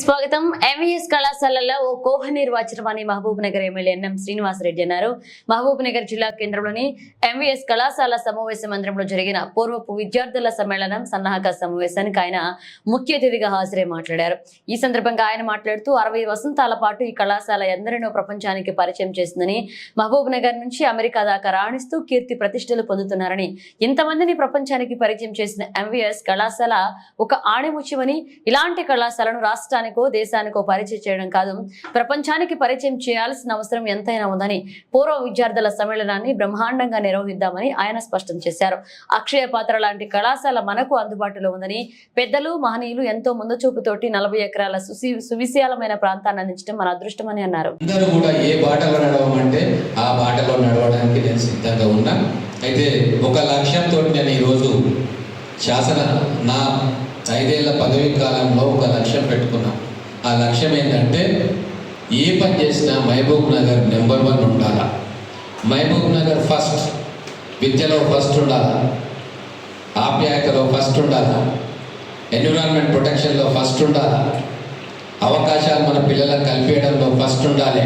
స్వాగతం. ఎంవీఎస్ కళాశాలలో ఓ కోహ నిర్వాచనం అని మహబూబ్ నగర్ ఎమ్మెల్యే ఎన్ఎం శ్రీనివాసరెడ్డి అన్నారు. మహబూబ్ నగర్ జిల్లా కేంద్రంలోని ఎంవీఎస్ కళాశాల సమావేశ మందిరంలో జరిగిన పూర్వపు విద్యార్థుల సమ్మేళనం సన్నాహక సమావేశానికి ఆయన ముఖ్య అతిథిగా హాజరై మాట్లాడారు. ఈ సందర్భంగా ఆయన మాట్లాడుతూ అరవై వసంతాల పాటు ఈ కళాశాల ఎందరినో ప్రపంచానికి పరిచయం చేసిందని మహబూబ్ నగర్ నుంచి అమెరికా దాకా రాణిస్తూ కీర్తి ప్రతిష్టలు పొందుతున్నారని ఇంతమందిని ప్రపంచానికి పరిచయం చేసిన ఎంవీఎస్ కళాశాల ఒక ఆణిముత్యమని ఇలాంటి కళాశాలను రాష్ట్రానికి దేశానికో పరిచయం చేయడం కాదు. ప్రపంచానికి పరిచయం చేయాల్సిన అవసరం ఎంతైనా ఉందని పూర్వ విద్యార్థుల సమ్మేళనాన్ని బ్రహ్మాండంగా నిర్వహిద్దామని ఆయన స్పష్టం చేశారు. అక్షయ పాత్ర లాంటి కళాశాల మనకు అందుబాటులో ఉందని పెద్దలు మహనీయులు ఎంతో ముందు చూపుతోటి నలభై ఎకరాల సువిశాలమైన ప్రాంతాన్ని అందించడం మన అదృష్టమని అన్నారు. అందరూ కూడా ఏ బాటలో నడవమంటే ఆ బాటలో నడవడానికి నేను సిద్ధంగా ఉన్నా. అయితే ఒక లక్ష్యంతో నేను ఈరోజు శాసన నా ఐదేళ్ళ పదవీ కాలంలో ఒక లక్ష్యం పెట్టుకున్నాను. ఆ లక్ష్యం ఏంటంటే ఏ పని చేసినా మహబూబ్ నగర్ నెంబర్ వన్ ఉండాలా? మహబూబ్ నగర్ ఫస్ట్ విద్యలో ఫస్ట్ ఉండాలా? ఆప్యాయతలో ఫస్ట్ ఉండాలా? ఎన్విరాన్మెంట్ ప్రొటెక్షన్లో ఫస్ట్ ఉండాలా? అవకాశాలు మన పిల్లలకు కల్పించడంలో ఫస్ట్ ఉండాలి.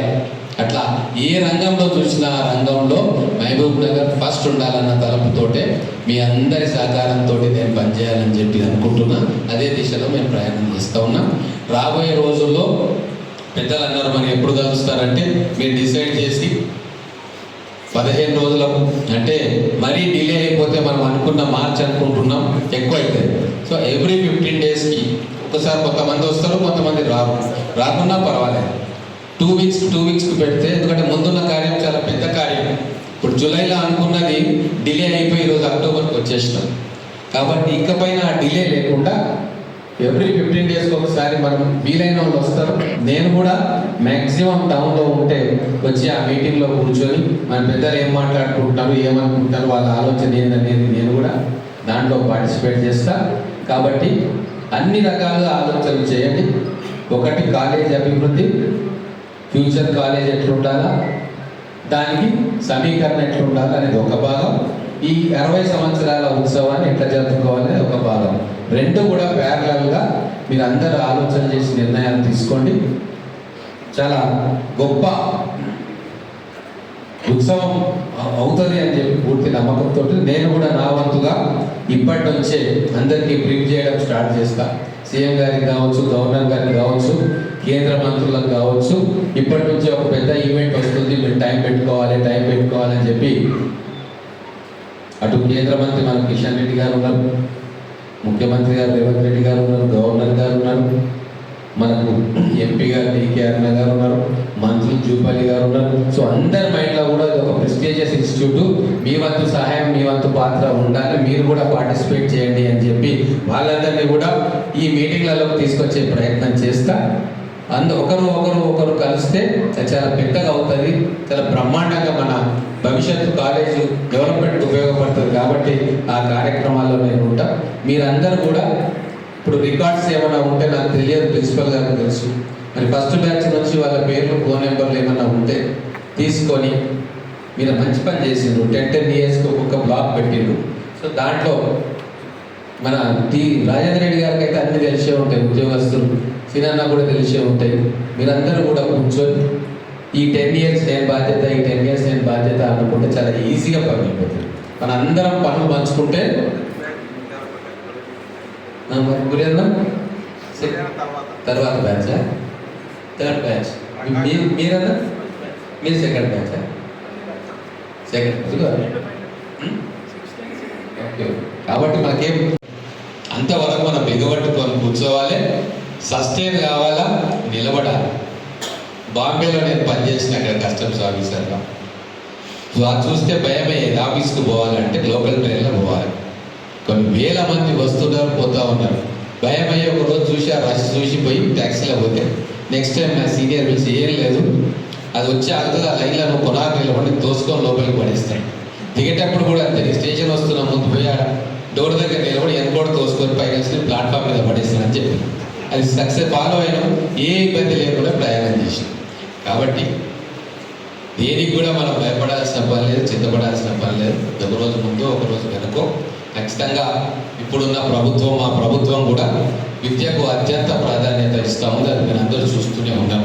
అట్లా ఏ రంగంలో చూసినా ఆ రంగంలో మహబూబ్ నగర్ ఫస్ట్ ఉండాలన్న తలపుతోటే మీ అందరి సహకారంతో నేను పనిచేయాలని చెప్పి అనుకుంటున్నా. అదే దిశలో మేము ప్రయాణం చేస్తూ ఉన్నాం. రాబోయే రోజుల్లో పెద్దలు అన్నారు మరి ఎప్పుడు కలుస్తారంటే మీరు డిసైడ్ చేసి పదిహేను రోజులకు అంటే మరీ డిలే అయిపోతే మనం అనుకున్న మార్చ్ అనుకుంటున్నాం ఎక్కువ అయితే సో ఎవ్రీ ఫిఫ్టీన్ డేస్కి ఒకసారి కొంతమంది వస్తారు కొంతమంది రారు. రాకున్నా పర్వాలేదు. టూ వీక్స్ టూ వీక్స్కి పెడితే ఎందుకంటే ముందున్న కార్యం చాలా పెద్ద కార్యం. ఇప్పుడు జూలైలో అనుకున్నది డిలే అయిపోయి ఈరోజు అక్టోబర్కి వచ్చేసినాం. కాబట్టి ఇకపైన ఆ డిలే లేకుండా ఎవ్రీ ఫిఫ్టీన్ డేస్కి ఒకసారి మనం వీలైన వాళ్ళు వస్తారు. నేను కూడా మ్యాక్సిమం టౌన్లో ఉంటే వచ్చి ఆ మీటింగ్లో కూర్చొని మన పెద్దలు ఏం మాట్లాడుకుంటారు ఏమనుకుంటారు వాళ్ళ ఆలోచన ఏందనేది నేను కూడా దాంట్లో పార్టిసిపేట్ చేస్తా. కాబట్టి అన్ని రకాలుగా ఆలోచనలు చేయండి. ఒకటి కాలేజ్ అభివృద్ధి. ఫ్యూచర్ కాలేజ్ ఎట్లుండాలా? దానికి సమీకరణ ఎట్లుండాలి అనేది ఒక భాగం. ఈ అరవై సంవత్సరాల ఉత్సవాన్ని ఎట్లా జరుపుకోవాలి ఒక భాగం. రెండు కూడా ప్యారలల్గా మీరు అందరూ ఆలోచన చేసి నిర్ణయాలు తీసుకోండి. చాలా గొప్ప ఉత్సవం అవుతుంది అని చెప్పి పూర్తి నమ్మకంతో నేను కూడా నా వంతుగా ఇప్పటి నుంచే అందరికీ బ్రీఫ్ చేయడం స్టార్ట్ చేస్తా. సీఎం గారికి కావచ్చు గవర్నర్ గారికి కావచ్చు కేంద్ర మంత్రులకు కావచ్చు. ఇప్పటి నుంచి ఒక పెద్ద ఈవెంట్ వస్తుంది. మీరు టైం పెట్టుకోవాలి టైం పెట్టుకోవాలని చెప్పి అటు కేంద్ర మంత్రి మన కిషన్ రెడ్డి గారు ఉన్నారు. ముఖ్యమంత్రి గారు రేవంత్ రెడ్డి గారు ఉన్నారు. గవర్నర్ గారు ఉన్నారు. మనకు ఎంపీ గారు డికే అరుణ గారు ఉన్నారు. మంత్రి జూపల్లి గారు ఉన్నారు. సో అందరి మైండ్లో కూడా ఇది ఒక ప్రెస్టీజియస్ ఇన్స్టిట్యూట్ మీ వంతు సహాయం మీ వంతు పాత్ర ఉండాలి. మీరు కూడా పార్టిసిపేట్ చేయండి అని చెప్పి వాళ్ళందరినీ కూడా ఈ మీటింగ్లలోకి తీసుకొచ్చే ప్రయత్నం చేస్తా. అందు ఒకరు ఒకరు ఒకరు కలిస్తే చాలా పెద్దగా అవుతుంది. చాలా బ్రహ్మాండంగా మన భవిష్యత్తు కాలేజ్ డెవలప్మెంట్ ఉపయోగపడుతుంది కాబట్టి ఆ కార్యక్రమాల్లో నేను ఉంటా. మీరందరూ కూడా ఇప్పుడు రికార్డ్స్ ఏమైనా ఉంటే నాకు తెలియదు ప్రిన్సిపల్ గారికి తెలుసు. మరి ఫస్ట్ బ్యాచ్ నుంచి వాళ్ళ పేర్లు ఫోన్ నెంబర్లు ఏమైనా ఉంటే తీసుకొని మీరు మంచి పని చేసిండ్రు. టెన్ టెన్ ఇయర్స్కి ఒక్కొక్క బ్లాక్ పెట్టిండ్రు. సో దాంట్లో మన టీ రాజేంద్ర రెడ్డి గారికి అయితే అన్ని తెలిసే ఉంటాయి ఉద్యోగస్తులు. సినన్న కూడా తెలిసే ఉంటాయి. మీరందరూ కూడా కూర్చొని ఈ టెన్ ఇయర్స్ నేను బాధ్యత ఈ టెన్ ఇయర్స్ నేను బాధ్యత అనుకుంటే చాలా ఈజీగా పని అయిపోతుంది. మన అందరం పనులు పంచుకుంటే తర్వాత బ్యాచ్ థర్డ్ బ్యాచ్ మీరు మీరన్నా మీరు సెకండ్ బ్యాచ్ సెకండ్ ఓకే కాబట్టి మనకేం అంతవరకు మనం బిగబట్టుకొని కూర్చోవాలి. సస్టైన్ కావాలా? నిలబడాలి. బాంబేలో నేను పనిచేసిన అక్కడ కస్టమ్స్ ఆఫీసర్గా. సో అది చూస్తే భయమే అయ్యేది ఆఫీస్కి పోవాలంటే లోకల్ ట్రైన్లో పోవాలి. కొన్ని వేల మంది వస్తున్నారు పోతూ ఉన్నారు. భయం అయ్యే ఒక రోజు చూసి ఆ రష్ చూసి పోయి ట్యాక్సీలో పోతే నెక్స్ట్ టైం నా సీనియర్ పిలిచి ఏం లేదు అది వచ్చి ఆగుతుంది ఆ లైన్లో నువ్వు కొనారు నిలబడి తోసుకొని లోపలికి పడేస్తాడు దిగేటప్పుడు కూడా అంతే స్టేషన్ వస్తున్న ముందు పోయి డోర్ దగ్గర నిలబడి ఎన్కోడ్ తోసుకొని పైకి వచ్చి ప్లాట్ఫామ్ మీద పడేస్తాను అని చెప్పి అది సక్సెస్ ఫాలో అయినాం ఏ ఇబ్బంది లేకుండా ప్రయాణం చేసి కాబట్టి దేనికి కూడా మనం భయపడాల్సిన పని లేదు చింతపడాల్సిన పని లేదు. ఒకరోజు ముందు ఒకరోజు వెనుక వెనుకో. ఖచ్చితంగా ఇప్పుడున్న ప్రభుత్వం మా ప్రభుత్వం కూడా విద్యకు అత్యంత ప్రాధాన్యత ఇస్తూ ఉంది అది మీరు అందరూ చూస్తూనే ఉన్నాం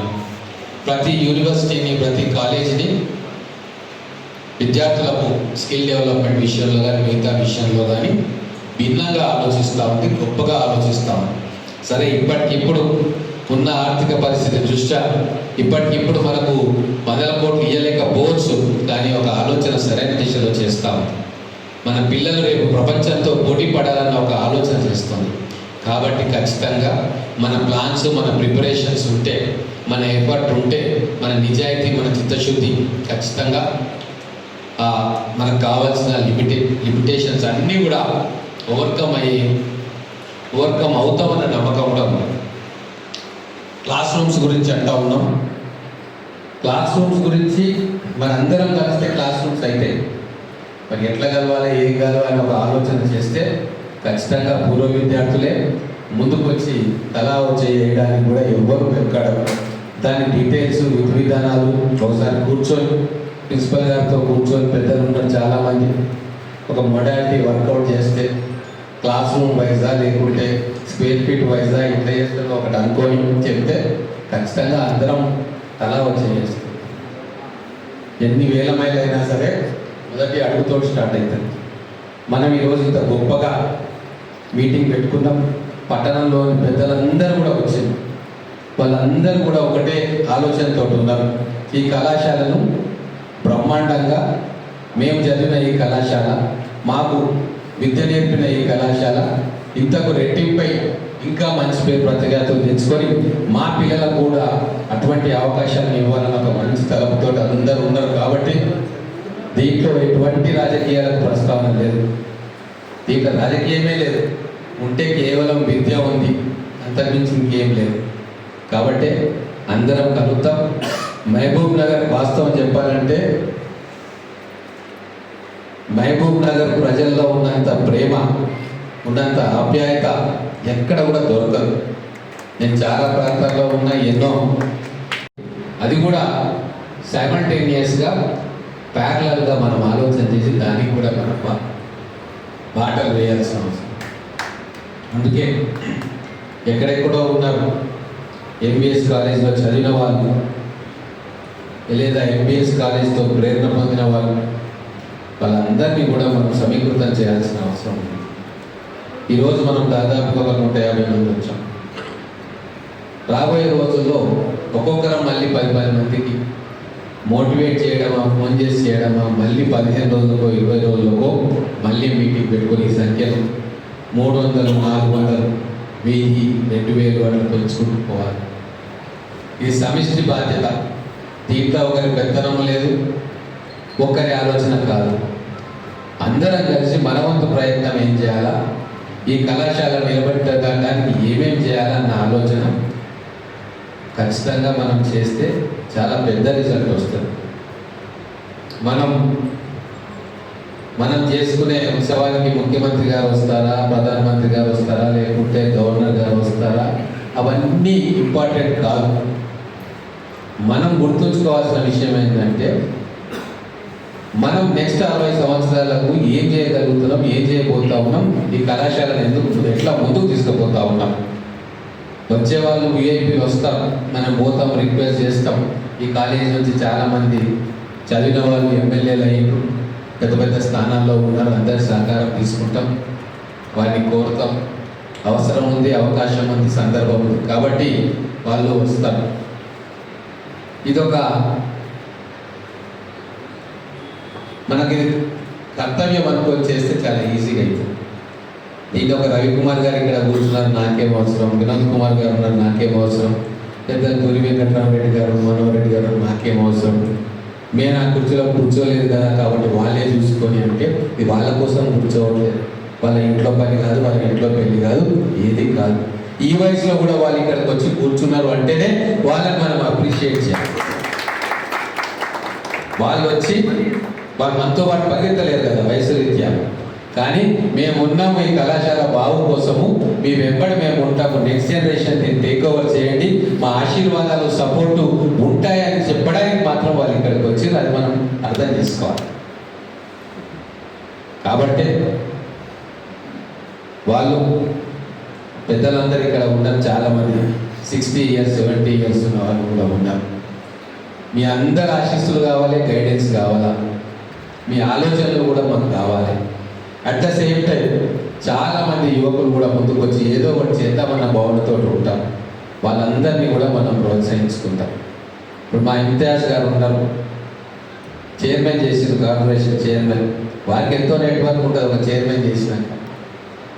ప్రతి యూనివర్సిటీని ప్రతి కాలేజీని విద్యార్థులకు స్కిల్ డెవలప్మెంట్ విషయంలో కానీ మిగతా విషయంలో కానీ భిన్నంగా ఆలోచిస్తూ ఉంది గొప్పగా ఆలోచిస్తూ ఉంది. సరే ఇప్పటికిప్పుడు ఉన్న ఆర్థిక పరిస్థితి దృష్ట్యా ఇప్పటికిప్పుడు మనకు వందల కోట్లు ఇవ్వలేకపోవచ్చు కానీ ఒక ఆలోచన సరైన దిశలో చేస్తాం. మన పిల్లలు రేపు ప్రపంచంతో పోటీ పడాలన్న ఒక ఆలోచన చేస్తుంది. కాబట్టి ఖచ్చితంగా మన ప్లాన్స్ మన ప్రిపరేషన్స్ ఉంటే మన ఎఫర్ట్ ఉంటే మన నిజాయితీ మన చిత్తశుద్ధి ఖచ్చితంగా మనకు కావాల్సిన లిమిటే లిమిటేషన్స్ అన్నీ కూడా ఓవర్కమ్ అయ్యి ఓవర్కమ్ అవుతామన్న నమ్మకం కూడా ఉంది. క్లాస్ రూమ్స్ గురించి అంటా ఉన్నాం. క్లాస్ రూమ్స్ గురించి మనందరం కలిస్తే క్లాస్ రూమ్స్ అయితే మరి ఎట్లా కలవాలి ఏం కలవాలి ఒక ఆలోచన చేస్తే ఖచ్చితంగా పూర్వ విద్యార్థులే ముందుకు వచ్చి తలా వచ్చి వేయడానికి కూడా ఎవ్వరు వెనకాడరు. దాని డీటెయిల్స్ విధి విధానాలు ఒకసారి కూర్చొని ప్రిన్సిపల్ గారితో కూర్చొని పెద్దలు ఉన్నారు చాలామంది. ఒక మొడాలిటీ వర్కౌట్ చేస్తే క్లాస్ రూమ్ వైజా లేకుంటే స్క్వేర్ ఫీట్ వైజా ఇట్లా చేస్తుందో ఒకటి అనుకోని చెప్తే ఖచ్చితంగా అందరం తలా వచ్చేస్తుంది ఎన్ని వేల మైలు అయినా సరే మొదటి అడుగుతో స్టార్ట్ అవుతుంది. మనం ఈరోజు ఇంత గొప్పగా మీటింగ్ పెట్టుకున్నాం. పట్టణంలోని పెద్దలందరూ కూడా వచ్చింది వాళ్ళందరూ కూడా ఒకటే ఆలోచనతో ఉన్నారు. ఈ కళాశాలను బ్రహ్మాండంగా మేము చదివిన ఈ కళాశాల మాకు విద్య నేర్పిన ఈ కళాశాల ఇంతకు రెట్టింపై ఇంకా మంచి పేరు ప్రతిఘాతులు తెచ్చుకొని మా పిల్లలకు కూడా అటువంటి అవకాశాలను ఇవ్వాలని ఒక మంచి తలపుతో అందరూ ఉన్నారు కాబట్టి దీంట్లో ఎటువంటి రాజకీయాలకు ప్రస్తావన లేదు. దీంట్లో రాజకీయమే లేదు. ఉంటే కేవలం విద్య ఉంది. అంతకుమించి ఇంకేం లేదు. కాబట్టి అందరం కలుగుతాం మహబూబ్ నగర్ వాస్తవం చెప్పాలంటే మహబూబ్ నగర్ ప్రజల్లో ఉన్నంత ప్రేమ ఉన్నంత ఆప్యాయత ఎక్కడ కూడా దొరకదు. నేను చాలా ప్రాంతాల్లో ఉన్న ఎన్నో అది కూడా సైమల్టేనియస్గా ప్యారలల్గా మనం ఆలోచన చేసి దానికి కూడా మనం బాటలు వేయాల్సిన అవసరం. అందుకే ఎక్కడెక్కడో ఉన్నారు ఎంబీఎస్ కాలేజీలో చదివిన వాళ్ళు లేదా ఎంబీఎస్ కాలేజీతో ప్రేరణ పొందిన వాళ్ళు వాళ్ళందరినీ కూడా మనం సమీకృతం చేయాల్సిన అవసరం ఉంది. ఈరోజు మనం దాదాపుగా ఒక నూట యాభై మంది వచ్చాం. రాబోయే రోజుల్లో ఒక్కొక్కరం మళ్ళీ పది పది మందికి మోటివేట్ చేయడమా ఫోన్ చేసి చేయడమా మళ్ళీ పదిహేను రోజులకో ఇరవై రోజులకో మళ్ళీ మీటింగ్ పెట్టుకుని ఈ సంఖ్యలు మూడు వందలు నాలుగు వందలు వెయ్యి రెండు వేలు అట్లా పెంచుకుంటూ పోవాలి. ఇది సమిష్టి బాధ్యత. దీంట్లో ఒకరి పెత్తనం లేదు ఒక్కరి ఆలోచన కాదు. అందరం కలిసి మనవంతు ప్రయత్నం ఏం చేయాలా? ఈ కళాశాల నిలబెట్టడానికి ఏమేం చేయాలన్న ఆలోచన ఖచ్చితంగా మనం చేస్తే చాలా పెద్ద రిజల్ట్ వస్తుంది. మనం మనం చేసుకునే ఉత్సవానికి ముఖ్యమంత్రి గారు వస్తారా? ప్రధానమంత్రి గారు వస్తారా? లేకుంటే గవర్నర్ గారు వస్తారా? అవన్నీ ఇంపార్టెంట్ కాదు. మనం గుర్తుంచుకోవాల్సిన విషయం ఏంటంటే మనం నెక్స్ట్ అరవై సంవత్సరాలకు ఏం చేయగలుగుతున్నాం ఏం చేయబోతా ఉన్నాం ఈ కళాశాలను ఎందుకు ఎట్లా ముందుకు తీసుకుపోతా ఉన్నాం? వచ్చే వాళ్ళు విఐపీలు వస్తాం మనం పోతాం రిక్వెస్ట్ చేస్తాం. ఈ కాలేజీ నుంచి చాలామంది చదివిన వాళ్ళు ఎమ్మెల్యేలు అయ్యారు పెద్ద పెద్ద స్థానాల్లో ఉన్నారు అందరి సహకారం తీసుకుంటాం వారిని కోరుతాం. అవసరం ఉంది అవకాశం ఉంది సందర్భం ఉంది. కాబట్టి వాళ్ళు వస్తారు. ఇదొక మనకి కర్తవ్యం అనుకొని చేస్తే చాలా ఈజీగా అవుతుంది దీంట్లో ఒక రవికుమార్ గారు ఇక్కడ కూర్చున్నారు నాకేం అవసరం. వినోద్ కుమార్ గారు ఉన్నారు నాకేం అవసరం. లేదా గురి వెంకటరామరెడ్డి గారు మనోహర్ రెడ్డి గారు నాకేం అవసరం. మేము ఆ కుర్చీలో కూర్చోలేదు కదా కాబట్టి వాళ్ళే చూసుకొని అంటే ఇది వాళ్ళ కోసం కూర్చోవట్లేదు. వాళ్ళ ఇంట్లో పని కాదు వాళ్ళ ఇంట్లో పెళ్ళి కాదు ఏది కాదు. ఈ వయసులో కూడా వాళ్ళు ఇక్కడికి వచ్చి కూర్చున్నారు అంటేనే వాళ్ళని మనం అప్రిషియేట్ చేయాలి. వాళ్ళు వచ్చి వారు మనతో పాటు పరిగెత్తలేరు కదా వయసు రీత్యా. కానీ మేము ఉన్నాము ఈ కళాశాల బావు కోసము మీ వెంబడి మేము ఉంటాము. నెక్స్ట్ జనరేషన్ దీన్ని టేక్ ఓవర్ చేయండి. మా ఆశీర్వాదాలు సపోర్టు ఉంటాయని చెప్పడానికి మాత్రం వాళ్ళు ఇక్కడికి వచ్చి అది మనం అర్థం చేసుకోవాలి. కాబట్టి వాళ్ళు పెద్దలందరూ ఇక్కడ ఉన్నారు. చాలామంది సిక్స్టీ ఇయర్స్ సెవెంటీ ఇయర్స్ ఉన్న వాళ్ళు కూడా ఉన్నారు. మీ అందరి ఆశీస్సులు కావాలి గైడెన్స్ కావాలా? మీ ఆలోచనలు కూడా మనకు కావాలి. అట్ ద సేమ్ టైం చాలామంది యువకులు కూడా ముందుకు వచ్చి ఏదో ఒకటి చేద్దామన్న భావనతో ఉంటారు. వాళ్ళందరినీ కూడా మనం ప్రోత్సహించుకుందాం ఇప్పుడు మా ఇంతియాజ్ గారు ఉన్నారు. చైర్మన్ చేసిన కార్పొరేషన్ చైర్మన్ వారికి ఎంతో నెట్వర్క్ ఉంటుంది ఒక చైర్మన్ చేసినాక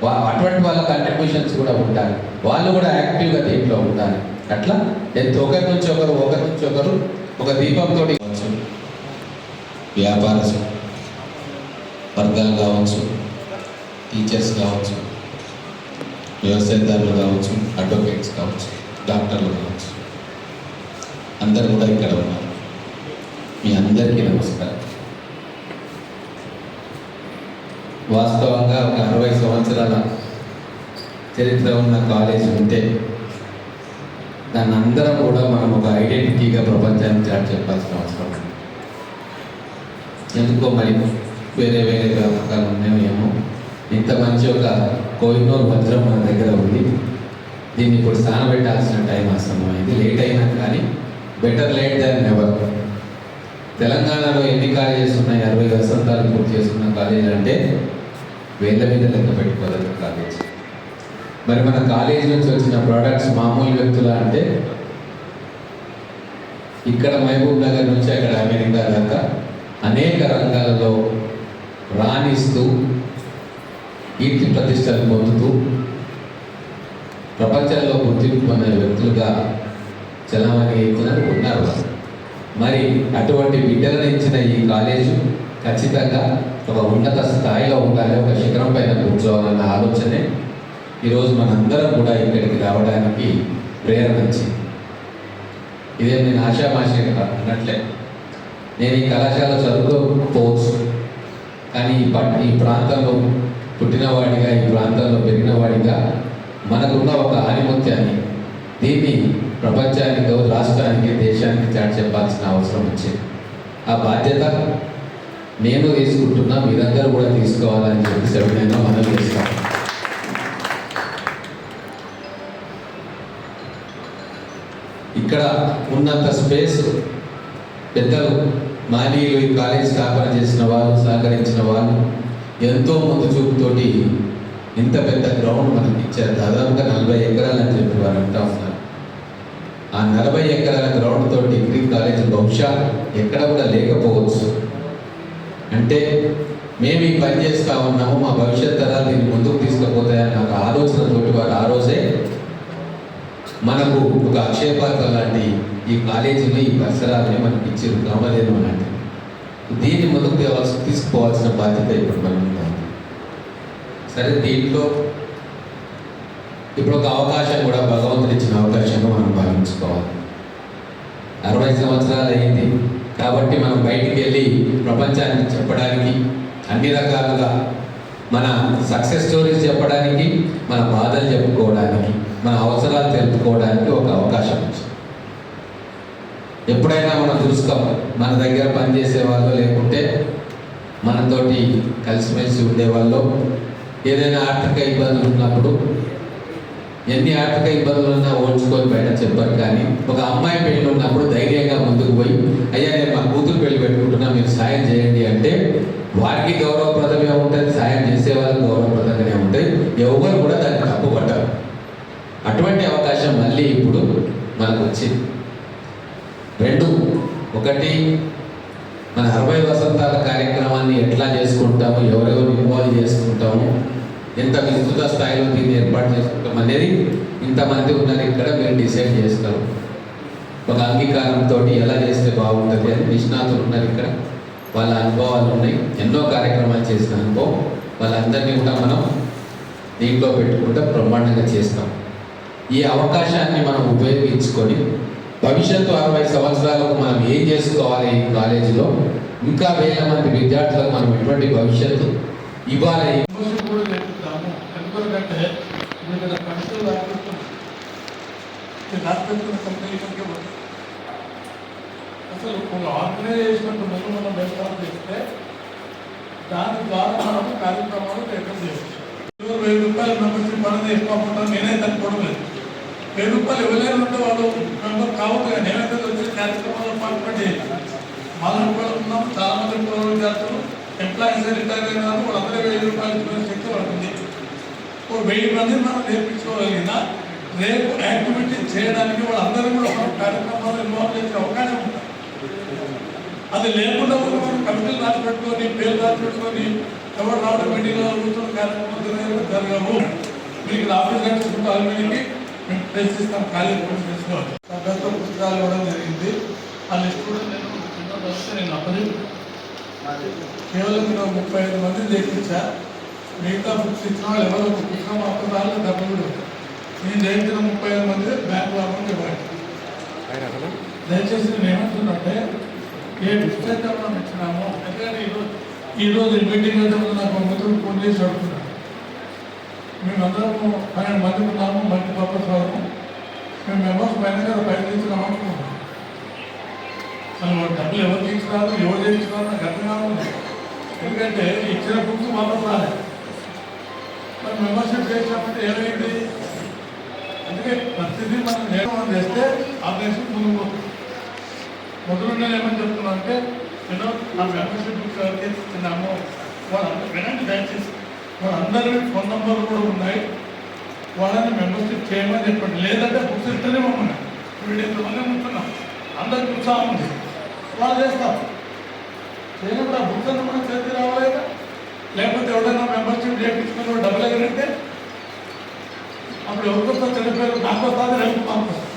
వా అటువంటి వాళ్ళ కంట్రిబ్యూషన్స్ కూడా ఉంటాయి. వాళ్ళు కూడా యాక్టివ్గా దీంట్లో ఉండాలి. అట్లా? ఎంత ఒకరి నుంచి ఒకరు ఒకరి నుంచి ఒకరు ఒక దీపంతో కావచ్చు. వర్గాలు కావచ్చు టీచర్స్ కావచ్చు వ్యవసాయదారులు కావచ్చు అడ్వకేట్స్ కావచ్చు డాక్టర్లు కావచ్చు. అందరు కూడా ఇక్కడ ఉన్నారు. మీ అందరికీ నమస్కారం. వాస్తవంగా ఒక అరవై సంవత్సరాల చరిత్ర ఉన్న కాలేజ్ ఉంటే దాన్ని అందరం కూడా మనం ఒక ఐడెంటిటీగా ప్రపంచానికి చాటి చెప్పాల్సిన అవసరం ఉంది. ఎందుకో మరి వేరే వేరే గ్రామకాలు ఉన్నాయో ఏమో ఇంత మంచి ఒక కోహినూర్ భద్రం మన దగ్గర ఉంది. దీన్ని ఇప్పుడు స్థానబెట్టాల్సిన టైం అసమైంది లేట్ అయినా కానీ బెటర్ లేట్ దాన్ నెవర్ తెలంగాణలో ఎన్ని కాలేజెస్ ఉన్నాయి? అరవై వసంతాలు పూర్తి చేసుకున్న కాలేజీ అంటే వేళ్ళ మీద లెక్క పెట్టుకోలేదు కాలేజ్. మరి మన కాలేజ్ నుంచి వచ్చిన ప్రోడక్ట్స్ మామూలు వ్యక్తుల అంటే ఇక్కడ మహబూబ్ నగర్ నుంచి అక్కడ అమెరికా దాకా అనేక రంగాలలో రాణిస్తూ కీర్తి ప్రతిష్టలు పొందుతూ ప్రపంచంలో గుర్తింపు పొందిన వ్యక్తులుగా చలామణి అవుతున్నారు ఉన్నారు మరి అటువంటి బిడ్డలను ఇచ్చిన ఈ కాలేజు ఖచ్చితంగా ఒక ఉన్నత స్థాయిలో ఉండాలి ఒక శిఖరం పైన కూర్చోవాలన్న ఆలోచనే ఈరోజు మనందరం కూడా ఇక్కడికి రావడానికి ప్రేరణ ఇచ్చింది. ఇదే నేను ఆశామాషి అన్నట్లే. నేను ఈ కళాశాల చదువుకోకపోవచ్చు. కానీ ఈ పట్ ఈ ప్రాంతంలో పుట్టినవాడిగా ఈ ప్రాంతంలో పెరిగినవాడిగా మనకున్న ఒక ఆనిముత్యాన్ని దీన్ని ప్రపంచానికి రాష్ట్రానికి దేశానికి చాటి చెప్పాల్సిన అవసరం వచ్చింది. ఆ బాధ్యత నేను తీసుకుంటున్నా మీరందరూ కూడా తీసుకోవాలని చెప్పి సవినయంగా మనం చేస్తాం ఇక్కడ ఉన్నంత స్పేస్ పెద్దలు మానీయులు ఈ కాలేజ్ స్థాపన చేసిన వాళ్ళు సహకరించిన వాళ్ళు ఎంతో ముందు చూపుతోటి ఇంత పెద్ద గ్రౌండ్ మనకి ఇచ్చారు. దాదాపుగా నలభై ఎకరాలు అని చెప్పి వారు అంటా ఉన్నారు ఆ నలభై ఎకరాల గ్రౌండ్ తోటి డిగ్రీ కాలేజ్ బహుశా ఎక్కడ కూడా లేకపోవచ్చు. అంటే మేము ఈ పని చేస్తా ఉన్నాము మా భవిష్యత్ తరాలు దీన్ని ముందుకు తీసుకుపోతాయని ఒక ఆలోచనతోటి వారు ఆ రోజే మనకు ఒక అక్షయపాత్ర లాంటి ఈ కాలేజీలో ఈ పరిసరాలని మనకి ఇచ్చారు నవ్వలేదు అని అంటే. దీన్ని ముందుకు తేవాల్సి తీసుకోవాల్సిన బాధ్యత ఇప్పుడు మనం ఉంది. సరే దీంట్లో ఇప్పుడు ఒక అవకాశం కూడా భగవంతుడు ఇచ్చిన అవకాశంగా మనం భావించుకోవాలి. అరవై సంవత్సరాలు అయింది. కాబట్టి మనం బయటికి వెళ్ళి ప్రపంచానికి చెప్పడానికి అన్ని రకాలుగా మన సక్సెస్ స్టోరీస్ చెప్పడానికి మన బాధలు చెప్పుకోవడానికి మన అవసరాలు తెలుపుకోవడానికి ఒక అవకాశం వచ్చింది. ఎప్పుడైనా మనం చూసుకోం మన దగ్గర పనిచేసే వాళ్ళు లేకుంటే మనతోటి కలిసిమెలిసి ఉండేవాళ్ళు. ఏదైనా ఆర్థిక ఇబ్బందులు ఉన్నప్పుడు ఎన్ని ఆర్థిక ఇబ్బందులు ఉన్నా ఓడ్చుకొని బయట చెప్పరు కానీ ఒక అమ్మాయి పెళ్ళి ఉన్నప్పుడు ధైర్యంగా ముందుకు పోయి అయ్యా నేను మా కూతురు పెళ్ళి పెట్టుకుంటున్నా మీరు సాయం చేయండి అంటే వారికి గౌరవప్రదమే ఉంటుంది సాయం చేసే వాళ్ళకి గౌరవప్రదంగానే ఉంటుంది ఎవరు కూడా దాన్ని తప్పుపడ్డారు అటువంటి అవకాశం మళ్ళీ ఇప్పుడు మనకు వచ్చింది. ఒకటి మన అరవై వసంతాల కార్యక్రమాన్ని ఎట్లా చేసుకుంటాము ఎవరెవరు ఇన్వాల్వ్ చేసుకుంటాము ఎంత విస్తృత స్థాయిలో దీన్ని ఏర్పాటు చేసుకుంటాం అనేది ఇంతమంది ఉన్నారు ఇక్కడ మీరు డిసైడ్ చేస్తారు ఒక అంగీకారంతో ఎలా చేస్తే బాగుంటుంది అని నిష్ణాతులు ఉన్నారు ఇక్కడ. వాళ్ళ అనుభవాలు ఉన్నాయి. ఎన్నో కార్యక్రమాలు చేసిన అనుభవం. వాళ్ళందరినీ కూడా మనం దీంట్లో పెట్టుకుంటే బ్రహ్మాండంగా చేస్తాం. ఈ అవకాశాన్ని మనం ఉపయోగించుకొని భవిష్యత్తు అరవై సంవత్సరాలకు మనం ఏం చేసుకోవాలి ఈ కాలేజీలో? ఇంకా వేల మంది విద్యార్థులకు మనం ఎటువంటి భవిష్యత్తు ఇవ్వాలి? అసలు ఒక ఆర్గనైజేషన్ ముందు మనం ఏర్పాటు చేస్తే దాని ద్వారా మనం కార్యక్రమాలు ఏర్పాటు చేయవచ్చు. రోజు వెయ్యి రూపాయలు మెంబర్షిప్ అనేది ఎక్కువ నేనే తట్టుకోవడం లేదు. వెయ్యి రూపాయలు ఇవ్వలేరు ఉంటే వాళ్ళు మెంబర్ కావద్దు కానీ ఏమైతే వచ్చిన కార్యక్రమంలో పార్టిసిపేట్ మనం కూడా ఉన్నాం చాలా మంది పూర్వ చేస్తారు. ఎంప్లాయీస్ రిటైర్ అయిన వాళ్ళు వాళ్ళందరూ వెయ్యి రూపాయలు ఇచ్చిన శక్తి పడుతుంది ఓ వెయ్యి మంది మనం నేర్పించుకోగలిగినా రేపు యాక్టివిటీ చేయడానికి వాళ్ళందరూ కూడా మన కార్యక్రమాలు ఇన్వాల్వ్ చేసే అవకాశం ఉంటుంది అది లేకుండా కూడా మనం కమిటీలు రాసి పెట్టుకొని పేరు రాసి పెట్టుకొని ఎవరు రావడం మీటింగ్లో కూర్చొని కార్యక్రమాలు జరగవు. మీకు ఆఫీస్ కట్టించుకుంటారు మీటింగ్కి మేము ఖాళీ పూర్తి చేసుకోవాలి సభ్యత్వ పుస్తకాలు ఇవ్వడం జరిగింది. ఆ లిస్ట్ కూడా నేను చిన్న వస్తే నేను అప్పటి కేవలం నేను ముప్పై ఐదు మంది చేయించా మిగతా బుక్స్ ఇచ్చిన వాళ్ళు ఎవరో? ఒక పుస్తకం అప్పదాలు డబ్బులు నేను చేయించిన ముప్పై ఐదు మంది బ్యాంకు అకౌంట్ ఇవ్వండి దయచేసి నేను ఏమంటున్నంటే ఏ పుస్తకం మనం ఇచ్చినామో ఎందుకంటే ఈరోజు ఈరోజు మీటింగ్ అయితే నాకు ఒక మిత్రుడు ఫోన్ చేసి అడుగుతున్నాను మేమందరము పన్నెండు మంది ఉన్నాము మల్టీ పర్పస్ వరకు మేము మెంబర్స్ పైన కదా పైన తీసుకున్నాం అనుకుంటున్నాం అసలు డబ్బులు ఎవరు తీసుకున్నారు ఎవరు చేయించుకున్నారు నాకు అర్థం కావాలి ఎందుకంటే ఇచ్చిన బుక్స్ మాత్రం రాలేదు మరి మెంబర్షిప్ చేసినప్పుడు ఏమైంది అందుకే ప్రతిదీ మనం నియమనం చేస్తే ఆ దేశం ముందుకు పోతుంది మొదలు నేను ఏమని చెప్తున్నా అంటే నేను నా మెంబర్షిప్ బుక్స్ ఎవరికి వాళ్ళందరూ వినండి దయచేసి వాళ్ళందరి ఫోన్ నంబర్లు కూడా ఉన్నాయి. వాళ్ళని మెంబర్షిప్ చేయమని చెప్పండి. లేదంటే బుక్స్ ఇస్తేనే మమ్మల్ని వీడు ఇంతమంది ఉంటున్నాం అందరికి ఉత్సాహం ఉంది. వాళ్ళు చేస్తాం. చేయనప్పుడు ఆ బుక్స్ అన్న మనం చేతి రావాలి లేకపోతే ఎవరైనా మెంబర్షిప్ చేయించుకుని డబ్బులు ఎగిరితే అప్పుడు ఎవరికొస్తా చనిపోయారు? నాకు వస్తుంది రేపు మాకు వస్తుంది